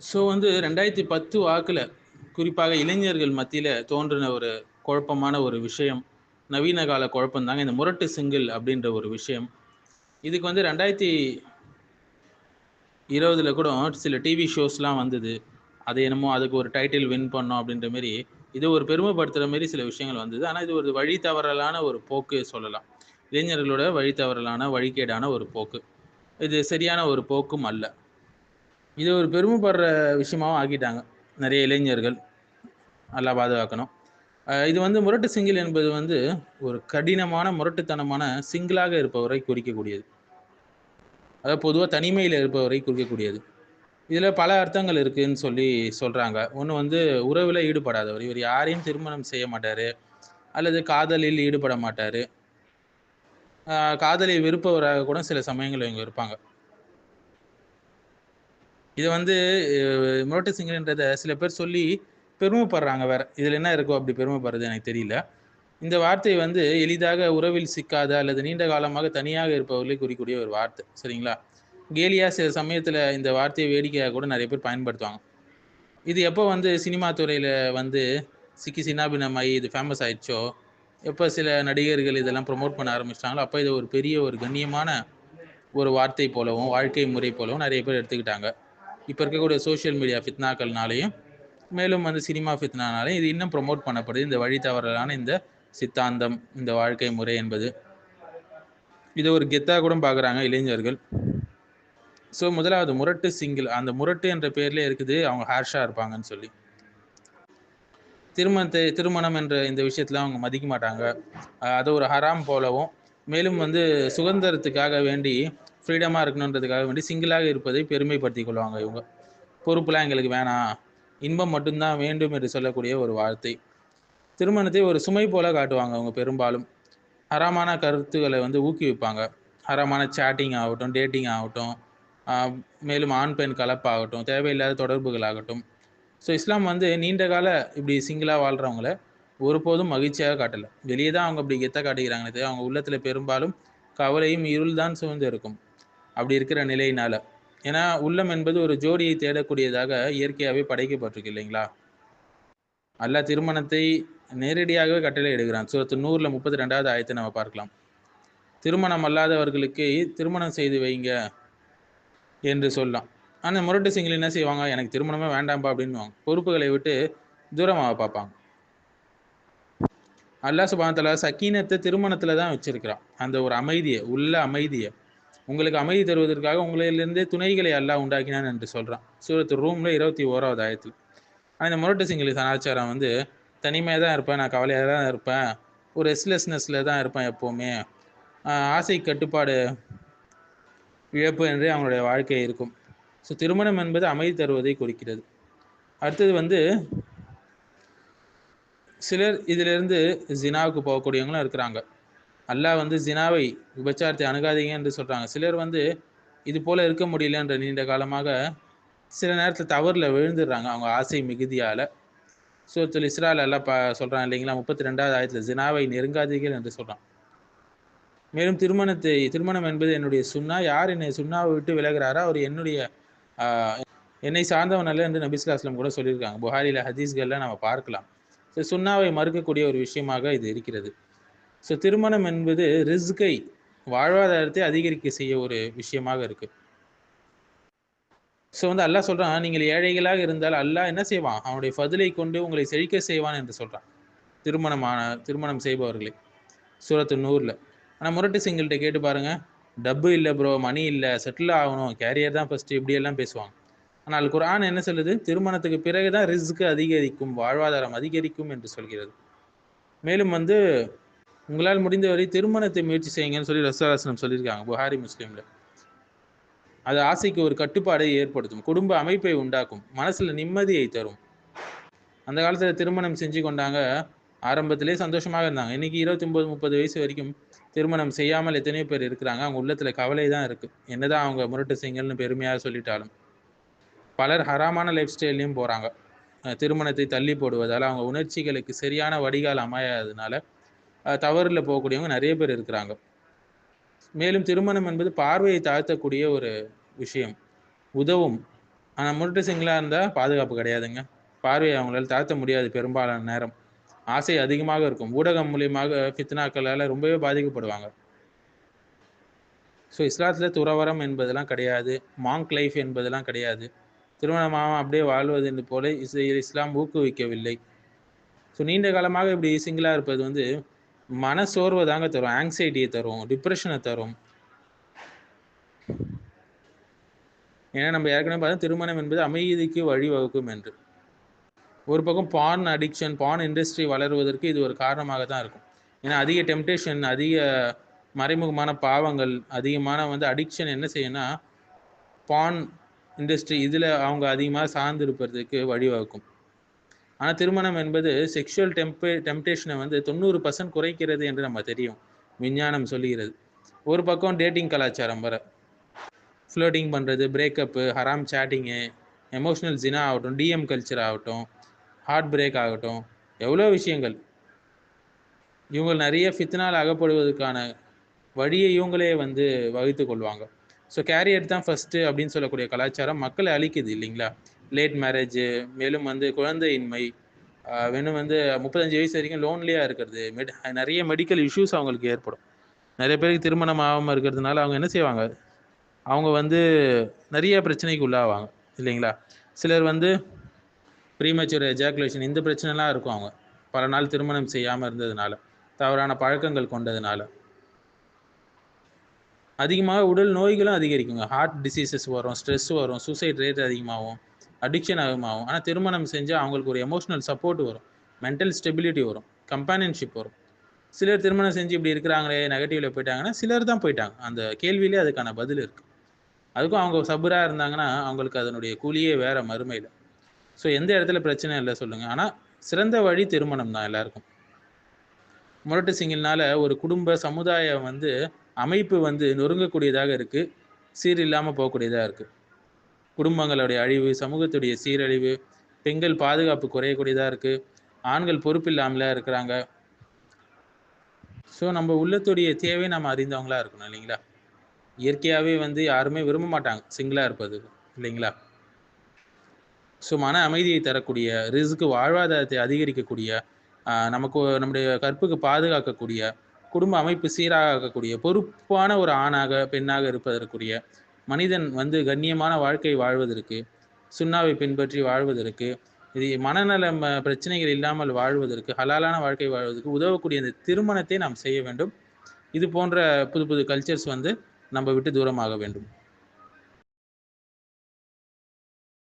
So வந்து ரெண்டாயிரத்தி பத்து வாக்கில் குறிப்பாக இளைஞர்கள் மத்தியில் தோன்றின ஒரு குழப்பமான ஒரு விஷயம் நவீன கால குழப்பம் தாங்க இந்த முரட்டு சிங்கிள் அப்படின்ற ஒரு விஷயம். இதுக்கு வந்து ரெண்டாயிரத்தி இருபதில் கூட சில டிவி ஷோஸ்லாம் வந்தது. அது என்னமோ அதுக்கு ஒரு டைட்டில் வின் பண்ணோம் அப்படின்ற மாரி இது ஒரு பெருமைப்படுத்துகிற மாரி சில விஷயங்கள் வந்தது. ஆனால் இது ஒரு வழி தவறலான ஒரு போக்கு சொல்லலாம். இளைஞர்களோட வழி தவறலான வழிகேடான ஒரு போக்கு. இது சரியான ஒரு போக்கும் அல்ல. இது ஒரு பெருமைப்படுற விஷயமாகவும் ஆக்கிட்டாங்க. நிறைய இளைஞர்கள் நல்லா பாதுகாக்கணும். இது வந்து முரட்டு சிங்கிள் என்பது வந்து ஒரு கடினமான முரட்டுத்தனமான சிங்கிளாக இருப்பவரை குறிக்கக்கூடியது. அதாவது பொதுவாக தனிமையில் இருப்பவரை குறிக்கக்கூடியது. இதில் பல அர்த்தங்கள் இருக்குதுன்னு சொல்லி சொல்கிறாங்க ஒன்று வந்து உறவில் ஈடுபடாதவர். இவர் யாரையும் திருமணம் செய்ய மாட்டார். அல்லது காதலில் ஈடுபட மாட்டார். காதலை விருப்பவராக கூட சில சமயங்கள் இவங்க இருப்பாங்க. இதை வந்து அஹ், முரட்டு சிங்கன்றத சில பேர் சொல்லி பெருமைப்படுறாங்க வேற. இதில் என்ன இருக்கோ அப்படி பெருமைப்படுறது எனக்கு தெரியல. இந்த வார்த்தை வந்து எளிதாக உறவில் சிக்காத அல்லது நீண்ட காலமாக தனியாக இருப்பவர்களை குறிக்கூடிய ஒரு வார்த்தை. சரிங்களா? கேலியா சில சமயத்தில் இந்த வார்த்தையை வேடிக்கையாக கூட நிறைய பேர் பயன்படுத்துவாங்க. இது எப்போ வந்து சினிமா துறையில் வந்து சிக்கி சின்னாபினமாயி இது ஃபேமஸ் ஆயிடுச்சோ எப்போ சில நடிகர்கள் இதெல்லாம் ப்ரொமோட் பண்ண ஆரம்பிச்சிட்டாங்களோ அப்போ இது ஒரு பெரிய ஒரு கண்ணியமான ஒரு வார்த்தை போலவும் வாழ்க்கை முறை போலவும் நிறைய பேர் எடுத்துக்கிட்டாங்க. இப்போ இருக்கக்கூடிய சோஷியல் மீடியா ஃபித்னாக்கள்னாலையும் மேலும் வந்து சினிமா ஃபித்னானாலையும் இது இன்னும் ப்ரொமோட் பண்ணப்படுது. இந்த வழி தவறலான இந்த சித்தாந்தம் இந்த வாழ்க்கை முறை என்பது. இது ஒரு கெத்தாக கூட பார்க்குறாங்க இளைஞர்கள். ஸோ முதலாவது முரட்டு சிங்கிள் அந்த முரட்டு என்ற பேர்லேயே இருக்குது அவங்க ஹேர்ஷாக இருப்பாங்கன்னு சொல்லி. திருமணத்தை திருமணம் என்ற இந்த விஷயத்தில் அவங்க மதிக்க மாட்டாங்க. அதை அது ஒரு ஹராம் போலவும் மேலும் வந்து சுதந்திரத்துக்காக வேண்டி ஃப்ரீடமாக இருக்கணுன்றதுக்காக வேண்டி சிங்கிளாக இருப்பதை பெருமைப்படுத்திக் கொள்வாங்க இவங்க. பொறுப்புலாம் எங்களுக்கு வேணாம். இன்பம் மட்டும்தான் வேண்டும் என்று சொல்லக்கூடிய ஒரு வார்த்தை. திருமணத்தை ஒரு சுமை போல காட்டுவாங்க அவங்க பெரும்பாலும். ஹராமான கருத்துக்களை வந்து ஊக்குவிப்பாங்க. ஹராமான சேட்டிங் ஆகட்டும் டேட்டிங் ஆகட்டும் மேலும் ஆண் பெண் கலப்பாகட்டும் தேவையில்லாத தொடர்புகள் ஆகட்டும். ஸோ இஸ்லாம் வந்து நீண்ட கால இப்படி சிங்கிளாக வாழ்கிறவங்கள ஒருபோதும் மகிழ்ச்சியாக காட்டலை. வெளியே தான் அவங்க அப்படி கெத்த காட்டுகிறாங்களே அவங்க உள்ளத்தில் பெரும்பாலும் கவலையும் இருள் தான் சூழ்ந்து இருக்கும். அப்படி இருக்கிற நிலையினால. ஏன்னா உள்ளம் என்பது ஒரு ஜோடியை தேடக்கூடியதாக இயற்கையாகவே படைக்கப்பட்டிருக்கு இல்லைங்களா? அல்லாஹ் திருமணத்தை நேரடியாகவே கட்டளை எடுக்கிறான் சூரத்து நூறில் முப்பத்தி ரெண்டாவது ஆயத்தை நம்ம பார்க்கலாம். திருமணம் அல்லாதவர்களுக்கு திருமணம் செய்து வைங்க என்று சொல்லலாம். ஆனால் முரட்டு சிங்கில் என்ன செய்வாங்க? எனக்கு திருமணமே வேண்டாம்பா அப்படின்னுவாங்க. பொறுப்புகளை விட்டு தூரமாக பார்ப்பாங்க. அல்லாஹ் சுபானத்தில் சக்கீனத்தை திருமணத்தில் தான் வச்சிருக்கிறான். அந்த ஒரு அமைதியை உள்ள அமைதியை. உங்களுக்கு அமைதி தருவதற்காக உங்களிலிருந்தே துணைகளை அல்லாஹ் உண்டாக்கினான் என்று சொல்கிறான் சூரத்து ரூமில் இருபத்தி ஓராவது ஆயத்தில். ஆனால் இந்த முரட்டு சிங்கிலி சனாச்சாரம் வந்து தனிமையாக தான் இருப்பேன் நான் கவலையாக தான் இருப்பேன் ஒரு ரெஸ்ட்லெஸ்னஸில் தான் இருப்பேன் எப்போவுமே. ஆசை கட்டுப்பாடு இழப்பு என்றே அவங்களுடைய வாழ்க்கை இருக்கும். ஸோ திருமணம் என்பது அமைதி தருவதை குறிக்கிறது. அடுத்தது வந்து சிலர் இதிலிருந்து ஜினாவுக்கு போகக்கூடியவங்களும் இருக்கிறாங்க. அல்லாஹ் வந்து ஜினாவை விபச்சாரத்தை அணுகாதீங்க என்று சொல்கிறாங்க சிலர் வந்து இது போல் இருக்க முடியலன்ற நீண்ட காலமாக சில நேரத்தில் தவறில் விழுந்துடுறாங்க. அவங்க ஆசை மிகுதியால். சூரத்துல் இஸ்ரால் எல்லாம் பா சொல்கிறான் இல்லைங்களா? முப்பத்தி ரெண்டாவது ஆயத்தில் ஜினாவை நெருங்காதீர்கள் என்று சொல்கிறான் மேலும் திருமணத்தை திருமணம் என்பது என்னுடைய சுண்ணா. யார் என்னை சுண்ணாவை விட்டு விலகிறாரோ அவர் என்னுடைய என்னை சார்ந்தவன் அல்ல என்று நபிஸ்லாஸ்லம் கூட சொல்லியிருக்காங்க. புகாரியில் ஹதீஸ்களில் நம்ம பார்க்கலாம். ஸோ சுண்ணாவை மறுக்கக்கூடிய ஒரு விஷயமாக இது இருக்கிறது. ஸோ திருமணம் என்பது ரிஸ்கை வாழ்வாதாரத்தை அதிகரிக்க செய்ய ஒரு விஷயமாக இருக்கு. ஸோ வந்து அல்லாஹ் சொல்றான் நீங்கள் ஏழைகளாக இருந்தால் அல்லாஹ் என்ன செய்வான்? அவனுடைய பதிலை கொண்டு உங்களை செழிக்க செய்வான் என்று சொல்றான். திருமணமான திருமணம் செய்பவர்களை. சூரத்து நூறில் ஆனால் முரட்டு சிங்கிள்கிட்ட கேட்டு பாருங்க டப்பு இல்லை ப்ரோ மணி இல்லை செட்டில் ஆகணும் கேரியர் தான் ஃபஸ்ட்டு இப்படியெல்லாம் பேசுவாங்க. ஆனால் குரான் என்ன சொல்லுது? திருமணத்துக்கு பிறகு தான் ரிஸ்க்கு அதிகரிக்கும் வாழ்வாதாரம் அதிகரிக்கும் என்று சொல்கிறது. மேலும் வந்து உங்களால் முடிந்தவரை திருமணத்தை முயற்சி செய்யுங்கன்னு சொல்லி ரசராசனம் சொல்லியிருக்காங்க. புகாரி முஸ்லீமில். அது ஆசைக்கு ஒரு கட்டுப்பாடை ஏற்படுத்தும். குடும்ப அமைப்பை உண்டாக்கும். மனசில் நிம்மதியை தரும். அந்த காலத்தில் திருமணம் செஞ்சு கொண்டாங்க. ஆரம்பத்திலே சந்தோஷமாக இருந்தாங்க. இன்னைக்கு இருபத்தி ஒன்பது முப்பது வயசு வரைக்கும் திருமணம் செய்யாமல் எத்தனையோ பேர் இருக்கிறாங்க. அவங்க உள்ளத்தில் கவலை தான் இருக்குது என்னதான் அவங்க முரட்டு சிங்கல்னு பெருமையாக சொல்லிட்டாலும். பலர் ஹராமான லைஃப் ஸ்டைல்லையும் போகிறாங்க திருமணத்தை தள்ளி போடுவதால் அவங்க உணர்ச்சிகளுக்கு சரியான வடிகால் அமையாததுனால தவறில் போகக்கூடியவங்க நிறைய பேர் இருக்கிறாங்க. மேலும் திருமணம் என்பது பார்வையை தாழ்த்தக்கூடிய ஒரு விஷயம். உதவும். ஆனால் முரட்டு சிங்கிளாக இருந்தால் பாதுகாப்பு கிடையாதுங்க. பார்வையை அவங்களால தாழ்த்த முடியாது பெரும்பாலான நேரம். ஆசை அதிகமாக இருக்கும். ஊடகம் மூலியமாக ஃபித்னாக்களால் ரொம்பவே பாதிக்கப்படுவாங்க. ஸோ இஸ்லாத்தில் துறவரம் என்பதெல்லாம் கிடையாது. மாங்க் லைஃப் என்பதெல்லாம் கிடையாது. திருமணமாக அப்படியே வாழ்வது என்று போல இஸ் இஸ்லாம் ஊக்குவிக்கவில்லை. ஸோ நீண்ட காலமாக இப்படி சிங்கிளாக இருப்பது வந்து மன சோர்வை தாங்க தரும் ஆங்ஸைட்டியை தரும் டிப்ரெஷனை தரும். ஏன்னா நம்ம ஏற்கனவே பார்த்தா திருமணம் என்பது அமைதிக்கு வழிவகுக்கும் என்று. ஒரு பக்கம் பான் அடிக்ஷன் பான் இண்டஸ்ட்ரி வளருவதற்கு இது ஒரு காரணமாக தான் இருக்கும். ஏன்னா அதிக டெம்டேஷன் அதிக மறைமுகமான பாவங்கள் அதிகமான வந்து அடிக்ஷன் என்ன செய்யணும்னா பான் இண்டஸ்ட்ரி இதில் அவங்க அதிகமாக சார்ந்திருப்பதற்கு வழிவகுக்கும். ஆனால் திருமணம் என்பது செக்ஷுவல் டெம்பே டெம்டேஷனை வந்து தொண்ணூறு பர்சன்ட் குறைக்கிறது என்று நம்ம தெரியும். விஞ்ஞானம் சொல்லுகிறது. ஒரு பக்கம் டேட்டிங் கலாச்சாரம் வர ஃப்ளோட்டிங் பண்ணுறது பிரேக்கப்பு ஹராம் சேட்டிங்கு எமோஷ்னல் ஜினா ஆகட்டும் டிஎம் கல்ச்சர் ஆகட்டும் ஹார்ட் பிரேக் ஆகட்டும் எவ்வளோ விஷயங்கள். இவங்க நிறைய ஃபித்னால் அகப்படுவதற்கான வழியை இவங்களே வந்து வகுத்து கொள்வாங்க. ஸோ கேரியர் தான் ஃபஸ்ட்டு அப்படின்னு சொல்லக்கூடிய கலாச்சாரம் மக்களை அழிக்குது இல்லைங்களா? லேட் மேரேஜ் மேலும் வந்து குழந்தையின்மை வேணும் வந்து முப்பத்தஞ்சு வயசு வரைக்கும் லோன்லியாக இருக்கிறது. மெடி நிறைய மெடிக்கல் இஷ்யூஸ் அவங்களுக்கு ஏற்படும். நிறைய பேருக்கு திருமணம் ஆகாமல் இருக்கிறதுனால அவங்க என்ன செய்வாங்க? அவங்க வந்து நிறைய பிரச்சனைக்கு உள்ளாவாங்க இல்லைங்களா? சிலர் வந்து ப்ரீமச்சுவர் எஜாக்குலேஷன் இந்த பிரச்சனைலாம் இருக்கும் அவங்க. பல நாள் திருமணம் செய்யாமல் இருந்ததுனால தவறான பழக்கங்கள் கொண்டதுனால. அதிகமாக உடல் நோய்களும் அதிகரிக்குங்க. ஹார்ட் டிசீசஸ் வரும் ஸ்ட்ரெஸ் வரும் சூசைட் ரேட் அதிகமாகும். அடிக்ஷன் ஆகும் ஆனால் திருமணம் செஞ்சால் அவங்களுக்கு ஒரு எமோஷனல் சப்போர்ட் வரும். மென்டல் ஸ்டெபிலிட்டி வரும். கம்பானியன்ஷிப் வரும். சிலர் திருமணம் செஞ்சு இப்படி இருக்கிறாங்களே நெகட்டிவ்ல போயிட்டாங்கன்னா சிலர் தான் போயிட்டாங்க. அந்த கேள்வியிலே அதுக்கான பதில் இருக்குது அதுக்கும் அவங்க சபராக இருந்தாங்கன்னா அவங்களுக்கு அதனுடைய கூலியே வேற மறுமையில். ஸோ எந்த இடத்துல பிரச்சனை இல்லை சொல்லுங்கள் ஆனால் சிறந்த வழி திருமணம் தான் எல்லாருக்கும். முரட்டு சிங்கிள்னால ஒரு குடும்ப சமுதாயம் வந்து அமைப்பு வந்து நொறுங்கக்கூடியதாக இருக்குது சீர் இல்லாமல் போகக்கூடியதாக இருக்குது குடும்பங்களுடைய அழிவு சமூகத்துடைய சீரழிவு பெண்கள் பாதுகாப்பு குறையக்கூடியதாக இருக்குது ஆண்கள் பொறுப்பு இல்லாமல இருக்கிறாங்க. ஸோ நம்ம உள்ளத்துடைய தேவை நம்ம அறிந்தவங்களா இருக்கணும் இல்லைங்களா? இயற்கையாகவே வந்து யாருமே விரும்ப மாட்டாங்க. சிங்கிளாக இருப்பது இல்லைங்களா? ஸோ மன அமைதியை தரக்கூடிய ரிஸ்க்கு வாழ்வாதாரத்தை அதிகரிக்கக்கூடிய நமக்கு நம்முடைய கற்புக்கு பாதுகாக்கக்கூடிய குடும்ப அமைப்பு சீராகக்கூடிய பொறுப்பான ஒரு ஆணாக பெண்ணாக இருப்பதற்குரிய மனிதன் வந்து கண்ணியமான வாழ்க்கை வாழ்வதற்கு சுண்ணாவை பின்பற்றி வாழ்வதற்கு இது மனநல பிரச்சனைகள் இல்லாமல் வாழ்வதற்கு ஹலாலான வாழ்க்கை வாழ்வதற்கு உதவக்கூடிய இந்த திருமணத்தை நாம் செய்ய வேண்டும். இது போன்ற புது புது கல்ச்சர்ஸ் வந்து நம்ம விட்டு தூரமாக வேண்டும்.